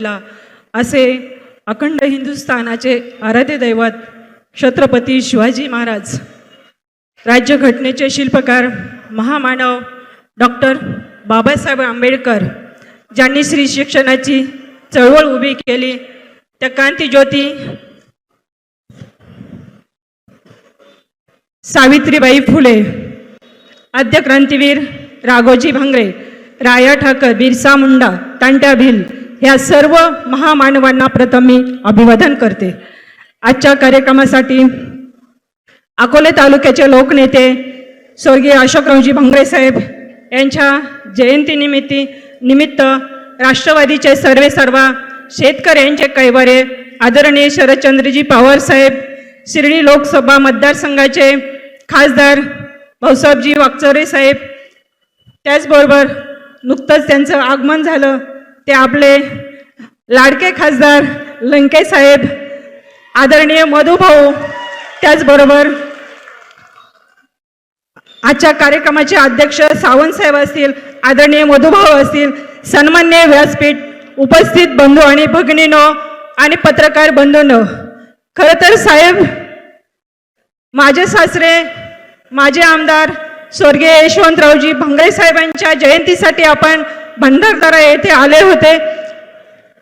ला. असे अखंड हिंदुस्थानाचे आराध्य दैवत छत्रपती शिवाजी महाराज राज्यघटनेचे शिल्पकार महामानव डॉक्टर बाबासाहेब आंबेडकर ज्यांनी श्री शिक्षणाची चळवळ उभी केली त्या क्रांतीज्योती सावित्रीबाई फुले आद्य क्रांतीवीर राघोजी भांगरे राया ठाकर बिरसा मुंडा तांट्या भिल ह्या सर्व महामानवांना प्रथम मी अभिवादन करते. आजच्या कार्यक्रमासाठी अकोले तालुक्याचे लोकनेते स्वर्गीय अशोकरावजी भंगरे साहेब यांच्या जयंतीनिमित्ती निमित्त राष्ट्रवादीचे सर्वे सर्वा शेतकऱ्यांचे कैवारे आदरणीय शरदचंद्रजी पवार साहेब शिर्डी लोकसभा मतदारसंघाचे खासदार भाऊसाहेबजी वाकचोरे साहेब त्याचबरोबर नुकतंच त्यांचं आगमन झालं. ते आपले लाडके खासदार लंके साहेब आदरणीय मधुभाऊ त्याचबरोबर आजच्या कार्यक्रमाचे अध्यक्ष सावंत साहेब असतील आदरणीय मधुभाऊ असतील सन्मान्य व्यासपीठ उपस्थित बंधू आणि भगिनीनो आणि पत्रकार बंधूंनो. खरं तर साहेब माझे सासरे माझे आमदार स्वर्गीय यशवंतरावजी भंगरे साहेबांच्या जयंतीसाठी आपण भंडारदारा येथे आले होते.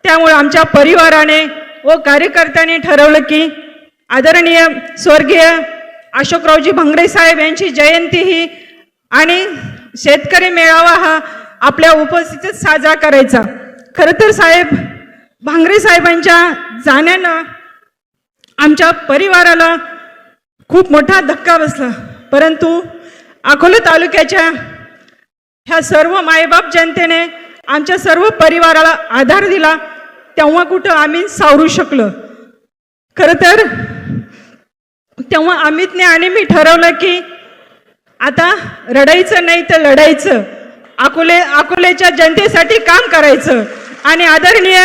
त्यामुळे आमच्या परिवाराने व कार्यकर्त्यांनी ठरवलं की आदरणीय स्वर्गीय अशोकरावजी भंगडे साहेब यांची जयंती ही आणि शेतकरी मेळावा हा आपल्या उपस्थितीत साजरा करायचा. खरं तर साहेब भांगरे साहेबांच्या जाण्यानं आमच्या परिवाराला खूप मोठा धक्का बसला. परंतु अकोला तालुक्याच्या ह्या सर्व मायबाप जनतेने आमच्या सर्व परिवाराला आधार दिला तेव्हा कुठं आम्ही सावरू शकलो? खरं तर तेव्हा अमितने आणि मी ठरवलं की आता रडायचं नाही तर लढायचं. अकोले अकोलेच्या जनतेसाठी काम करायचं. आणि आदरणीय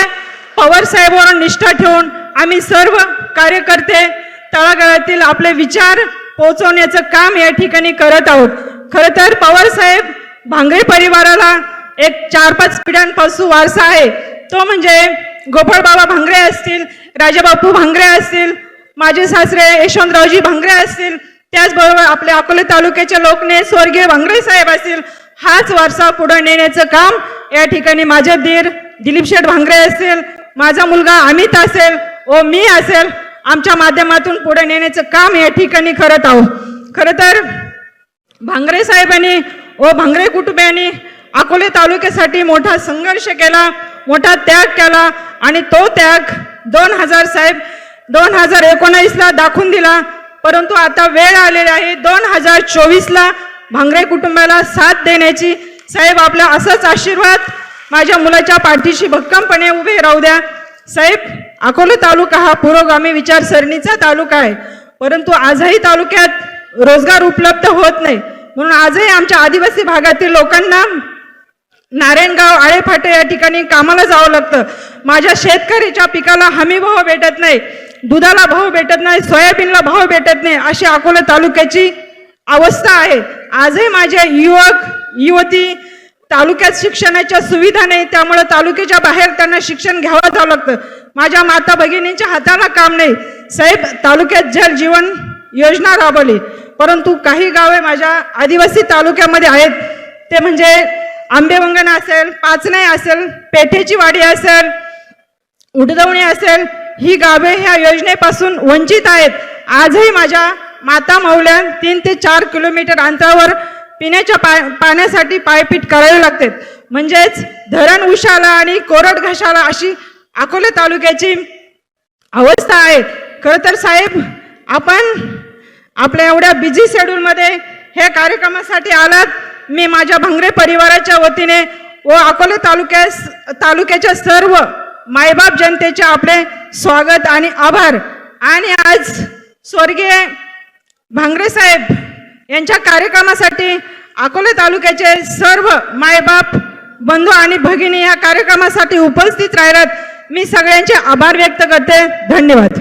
पवार साहेबांवर निष्ठा ठेवून आम्ही सर्व कार्यकर्ते तळागाळातील आपले विचार पोहोचवण्याचं काम या ठिकाणी करत आहोत. खरं तर पवार साहेब भांगरे परिवाराला एक चार पाच पिढ्यांपासून वारसा आहे. तो म्हणजे गोपाळबाबा भांगरे असतील राजाबापू भांगरे असतील माझे सासरे यशवंतरावजी भांगरे असतील त्याचबरोबर आपल्या अकोले तालुक्याचे लोकने स्वर्गीय भांगरे साहेब असतील हाच वारसा पुढे नेण्याचं काम या ठिकाणी माझे दीर दिलीप शेठ भांगरे असतील माझा मुलगा अमित असेल व मी असेल आमच्या माध्यमातून पुढे नेण्याचं काम या ठिकाणी करत आहोत. खरं तर भांगरे साहेबांनी व भांगरे कुटुंबियांनी अकोले तालुक्यासाठी मोठा संघर्ष केला मोठा त्याग केला आणि तो त्याग दोन हजार साहेब दोन हजार एकोणावीसला दाखवून दिला. परंतु आता वेळ आलेली आहे दोन हजार चोवीसला भांगरे कुटुंबाला साथ देण्याची. साहेब आपला असाच आशीर्वाद माझ्या मुलाच्या पाठीशी भक्कमपणे उभे राहू द्या. साहेब अकोले तालुका हा पुरोगामी विचारसरणीचा तालुका आहे. परंतु आजही तालुक्यात रोजगार उपलब्ध होत नाही. म्हणून आजही आमच्या आदिवासी भागातील लोकांना नारायणगाव आळेफाटे या ठिकाणी कामाला जावं लागतं. माझ्या शेतकरीच्या पिकाला हमी भाव भेटत नाही दुधाला भाव भेटत नाही सोयाबीनला भाव भेटत नाही अशी अकोला तालुक्याची अवस्था आहे. आजही माझे युवक युवती तालुक्यात शिक्षणाच्या सुविधा नाही त्यामुळे तालुक्याच्या बाहेर त्यांना शिक्षण घ्यावं जावं लागतं. माझ्या माता भगिनींच्या हाताला काम नाही. साहेब तालुक्यात जल जीवन योजना राबवली. परंतु काही गावे माझ्या आदिवासी तालुक्यामध्ये आहेत. ते म्हणजे आंबेवंगण असेल पाचनाई असेल पेठेची वाडी असेल उडदवणी असेल ही गावे ह्या योजनेपासून वंचित आहेत. आजही माझ्या माता मौल्या तीन ते चार किलोमीटर अंतरावर पिण्याच्या पा पाण्यासाठी पायपीट करावी लागते. म्हणजेच धरण उशाला आणि कोरड घशाला अशी अकोले तालुक्याची अवस्था आहे. खरं तर साहेब आपण आपल्या एवढ्या बिझी शेड्यूलमध्ये हे कार्यक्रमासाठी आलात. मी माझ्या भंगरे परिवाराच्या वतीने व अकोले तालुक्यास तालुक्याच्या सर्व मायबाप जनतेचे आपले स्वागत आणि आभार. आणि आज स्वर्गीय भांगरे साहेब यांच्या कार्यक्रमासाठी अकोले तालुक्याचे सर्व मायबाप बंधू आणि भगिनी या कार्यक्रमासाठी उपस्थित राहिलात. मी सगळ्यांचे आभार व्यक्त करते. धन्यवाद.